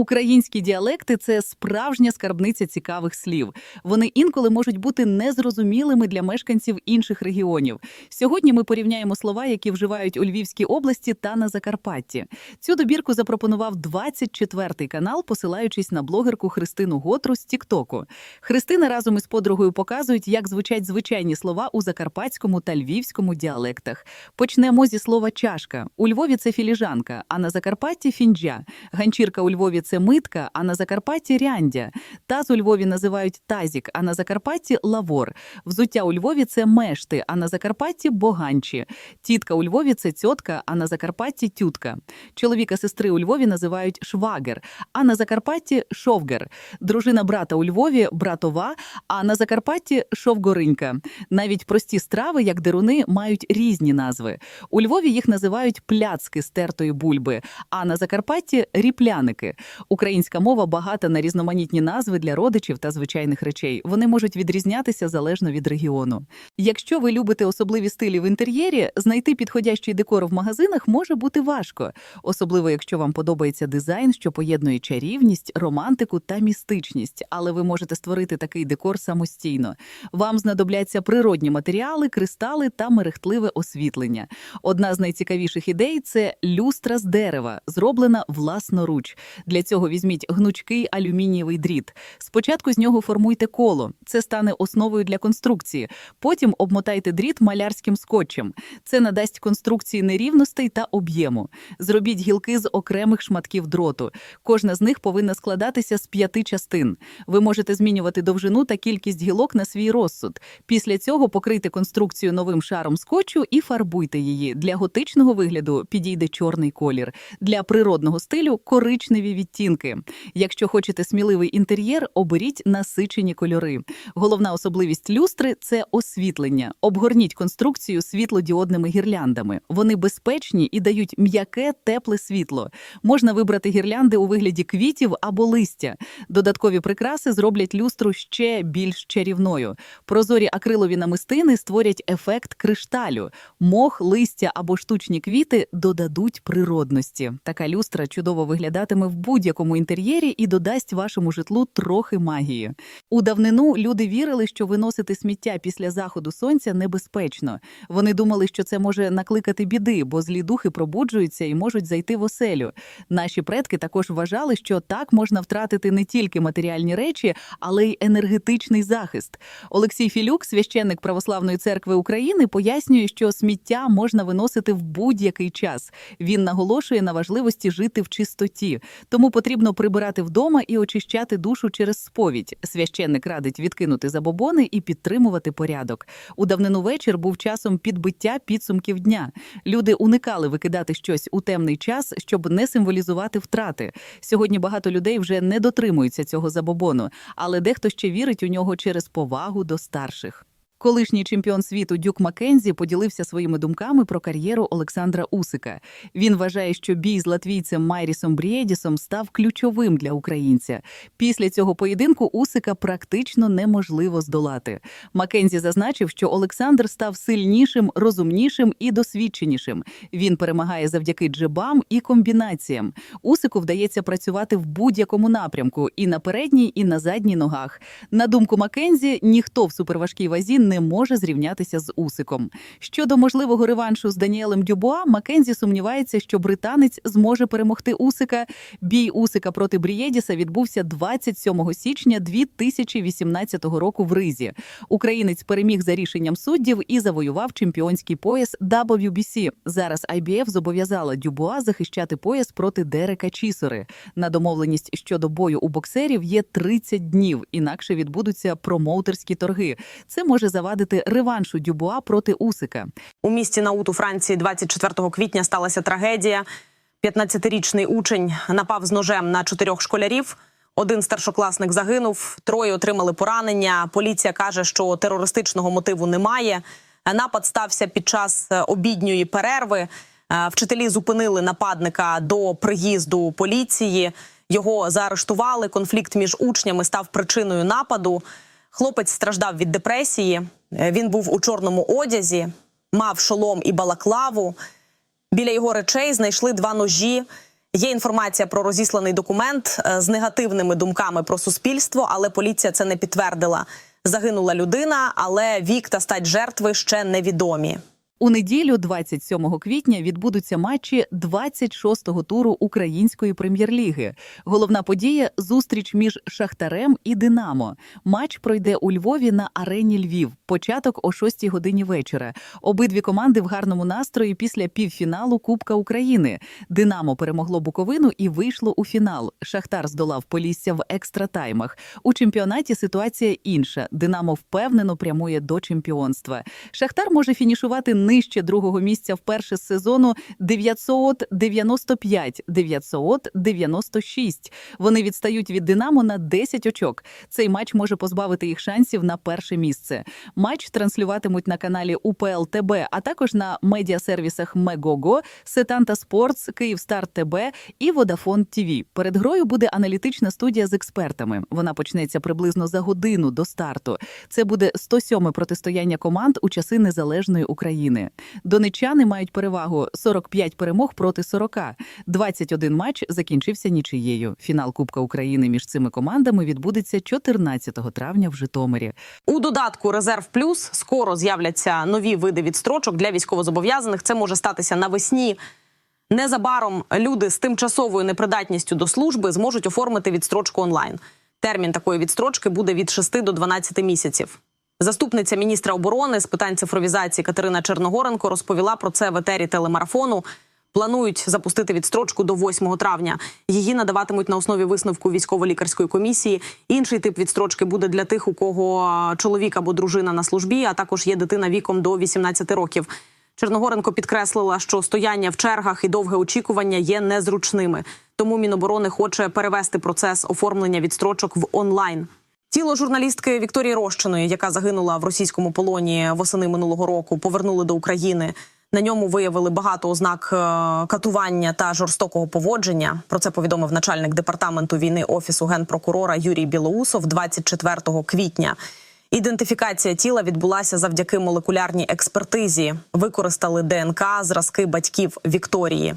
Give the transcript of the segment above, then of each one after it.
Українські діалекти це справжня скарбниця цікавих слів. Вони інколи можуть бути незрозумілими для мешканців інших регіонів. Сьогодні ми порівняємо слова, які вживають у Львівській області та на Закарпатті. Цю добірку запропонував 24-й канал, посилаючись на блогерку Христину Готру з Тіктоку. Христина разом із подругою показують, як звучать звичайні слова у закарпатському та львівському діалектах. Почнемо зі слова чашка. У Львові це філіжанка, а на Закарпатті фінджа. Ганчірка у Львові це митка, а на Закарпатті ряндя. Таз у Львові називають тазік, а на Закарпатті лавор. Взуття у Львові це мешти, а на Закарпатті боганчі. Тітка у Львові це цьотка, а на Закарпатті тютка. Чоловіка сестри у Львові називають швагер, а на Закарпатті шовгер. Дружина брата у Львові братова, а на Закарпатті шовгоринька. Навіть прості страви, як деруни, мають різні назви. У Львові їх називають пляцки з тертої бульби, а на Закарпатті ріпляники. Українська мова багата на різноманітні назви для родичів та звичайних речей. Вони можуть відрізнятися залежно від регіону. Якщо ви любите особливі стилі в інтер'єрі, знайти підходящий декор в магазинах може бути важко, особливо якщо вам подобається дизайн, що поєднує чарівність, романтику та містичність. Але ви можете створити такий декор самостійно. Вам знадобляться природні матеріали, кристали та мерехтливе освітлення. Одна з найцікавіших ідей це люстра з дерева, зроблена власноруч. Для цього візьміть гнучкий алюмінієвий дріт. Спочатку з нього формуйте коло. Це стане основою для конструкції. Потім обмотайте дріт малярським скотчем. Це надасть конструкції нерівностей та об'єму. Зробіть гілки з окремих шматків дроту. Кожна з них повинна складатися з п'яти частин. Ви можете змінювати довжину та кількість гілок на свій розсуд. Після цього покрийте конструкцію новим шаром скотчу і фарбуйте її. Для готичного вигляду підійде чорний колір. Для природного стилю коричневі відтінки. Якщо хочете сміливий інтер'єр, оберіть насичені кольори. Головна особливість люстри це освітлення. Обгорніть конструкцію світлодіодними гірляндами. Вони безпечні і дають м'яке, тепле світло. Можна вибрати гірлянди у вигляді квітів або листя. Додаткові прикраси зроблять люстру ще більш чарівною. Прозорі акрилові намистини створять ефект кришталю. Мох, листя або штучні квіти додадуть природності. Така люстра чудово виглядатиме в будь-якому інтер'єрі і додасть вашому житлу трохи магії. У давнину люди вірили, що виносити сміття після заходу сонця небезпечно. Вони думали, що це може накликати біди, бо злі духи пробуджуються і можуть зайти в оселю. Наші предки також вважали, що так можна втратити не тільки матеріальні речі, але й енергетичний захист. Олексій Філюк, священник Православної церкви України, пояснює, що сміття можна виносити в будь-який час. Він наголошує на важливості жити в чистоті, тому потрібно прибирати вдома і очищати душу через сповідь. Священник радить відкинути забобони і підтримувати порядок. У давнину вечір був часом підбиття підсумків дня. Люди уникали викидати щось у темний час, щоб не символізувати втрати. Сьогодні багато людей вже не дотримуються цього забобону, але дехто ще вірить у нього через повагу до старших. Колишній чемпіон світу Дюк Маккензі поділився своїми думками про кар'єру Олександра Усика. Він вважає, що бій з латвійцем Майрісом Брієдісом став ключовим для українця. Після цього поєдинку Усика практично неможливо здолати. Маккензі зазначив, що Олександр став сильнішим, розумнішим і досвідченішим. Він перемагає завдяки джебам і комбінаціям. Усику вдається працювати в будь-якому напрямку і на передній, і на задній ногах. На думку Маккензі, ніхто в суперважкій вазі не може зрівнятися з Усиком. Щодо можливого реваншу з Даніелем Дюбуа, Маккензі сумнівається, що британець зможе перемогти Усика. Бій Усика проти Брієдіса відбувся 27 січня 2018 року в Ризі. Українець переміг за рішенням суддів і завоював чемпіонський пояс WBC. Зараз IBF зобов'язала Дюбуа захищати пояс проти Дерека Чісори. На домовленість щодо бою у боксерів є 30 днів, інакше відбудуться промоутерські торги. Це може завадити реваншу Дюбуа проти Усика. У місті Наут Франції 24 квітня сталася трагедія. 15-річний учень напав з ножем на чотирьох школярів. Один старшокласник загинув, троє отримали поранення. Поліція каже, що терористичного мотиву немає. Напад стався під час е, обідньої перерви. Е, Вчителі зупинили нападника до приїзду поліції. Його заарештували. Конфлікт між учнями став причиною нападу. Хлопець страждав від депресії. Е, Він був у чорному одязі, мав шолом і балаклаву. Біля його речей знайшли два ножі. Є інформація про розісланий документ е, з негативними думками про суспільство, але поліція це не підтвердила. Загинула людина, але вік та стать жертви ще невідомі. У неділю, 27 квітня, відбудуться матчі 26-го туру української прем'єр-ліги. Головна подія зустріч між Шахтарем і Динамо. Матч пройде у Львові на арені Львів. Початок о 6 годині вечора. Обидві команди в гарному настрої після півфіналу Кубка України. Динамо перемогло Буковину і вийшло у фінал. Шахтар здолав Полісся в екстратаймах. У чемпіонаті ситуація інша. Динамо впевнено прямує до чемпіонства. Шахтар може фінішувати нижче другого місця вперше з сезону 995 996. Вони відстають від Динамо на 10 очок. Цей матч може позбавити їх шансів на перше місце. Матч транслюватимуть на каналі УПЛ ТБ, а також на медіасервісах Мегого, Сетанта Спортс, Київстар ТБ і Водафон ТІВІ. Перед грою буде аналітична студія з експертами. Вона почнеться приблизно за годину до старту. Це буде 107-ме протистояння команд у часи незалежної України. Донечани мають перевагу 45 перемог проти 40. 21 матч закінчився нічиєю. Фінал Кубка України між цими командами відбудеться 14 травня в Житомирі. У додатку Резерв Плюс скоро з'являться нові види відстрочок для військовозобов'язаних. Це може статися навесні. Незабаром люди з тимчасовою непридатністю до служби зможуть оформити відстрочку онлайн. Термін такої відстрочки буде від 6 до 12 місяців. Заступниця міністра оборони з питань цифровізації Катерина Черногоренко розповіла про це в етері телемарафону. Планують запустити відстрочку до 8 травня. Її надаватимуть на основі висновку військово-лікарської комісії. Інший тип відстрочки буде для тих, у кого чоловік або дружина на службі, а також є дитина віком до 18 років. Черногоренко підкреслила, що стояння в чергах і довге очікування є незручними. Тому Міноборони хоче перевести процес оформлення відстрочок в онлайн. Тіло журналістки Вікторії Рощиної, яка загинула в російському полоні восени минулого року, повернули до України. На ньому виявили багато ознак е, катування та жорстокого поводження. Про це повідомив начальник департаменту війни офісу генпрокурора Юрій Білоусов 24 квітня. Ідентифікація тіла відбулася завдяки молекулярній експертизі. Використали ДНК зразки батьків Вікторії.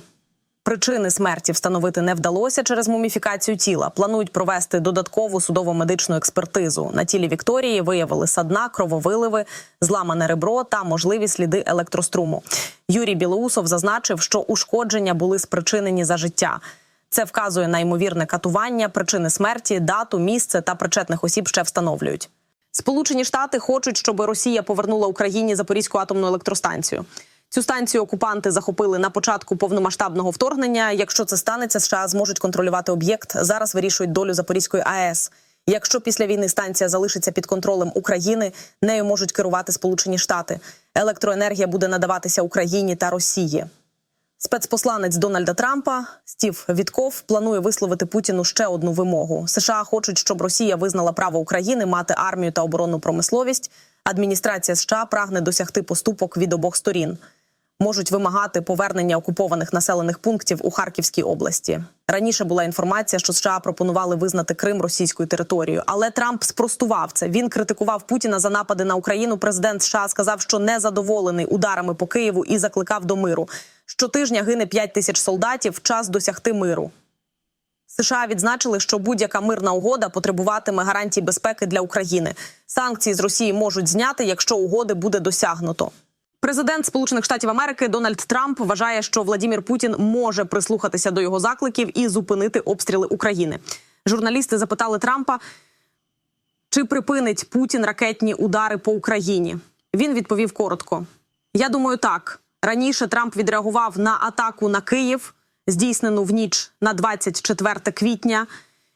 Причини смерті встановити не вдалося через муміфікацію тіла. Планують провести додаткову судово-медичну експертизу. На тілі Вікторії виявили садна, крововиливи, зламане ребро та можливі сліди електроструму. Юрій Білоусов зазначив, що ушкодження були спричинені за життя. Це вказує на ймовірне катування, причини смерті, дату, місце та причетних осіб ще встановлюють. Сполучені Штати хочуть, щоб Росія повернула Україні Запорізьку атомну електростанцію. Цю станцію окупанти захопили на початку повномасштабного вторгнення. Якщо це станеться, США зможуть контролювати об'єкт. Зараз вирішують долю Запорізької АЕС. Якщо після війни станція залишиться під контролем України, нею можуть керувати Сполучені Штати. Електроенергія буде надаватися Україні та Росії. Спецпосланець Дональда Трампа Стів Вітков планує висловити Путіну ще одну вимогу. США хочуть, щоб Росія визнала право України мати армію та оборонну промисловість. Адміністрація США прагне досягти поступок від обох сторін. Можуть вимагати повернення окупованих населених пунктів у Харківській області. Раніше була інформація, що США пропонували визнати Крим російською територією, але Трамп спростував це. Він критикував Путіна за напади на Україну. Президент США сказав, що не задоволений ударами по Києву і закликав до миру. Щотижня гине 5 тисяч солдатів. Час досягти миру. США відзначили, що будь-яка мирна угода потребуватиме гарантій безпеки для України. Санкції з Росії можуть зняти, якщо угоди буде досягнуто. Президент Сполучених Штатів Америки Дональд Трамп вважає, що Владімір Путін може прислухатися до його закликів і зупинити обстріли України. Журналісти запитали Трампа, чи припинить Путін ракетні удари по Україні. Він відповів коротко: Я думаю, так. Раніше Трамп відреагував на атаку на Київ, здійснену в ніч на 24 квітня.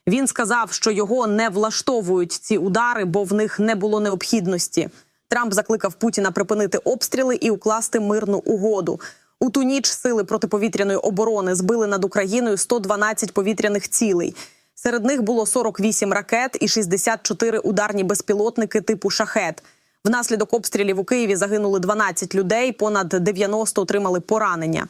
Він сказав, що його не влаштовують ці удари, бо в них не було необхідності. Трамп закликав Путіна припинити обстріли і укласти мирну угоду. У ту ніч сили протиповітряної оборони збили над Україною 112 повітряних цілей. Серед них було 48 ракет і 64 ударні безпілотники типу шахет. Внаслідок обстрілів у Києві загинули 12 людей, понад 90 отримали поранення.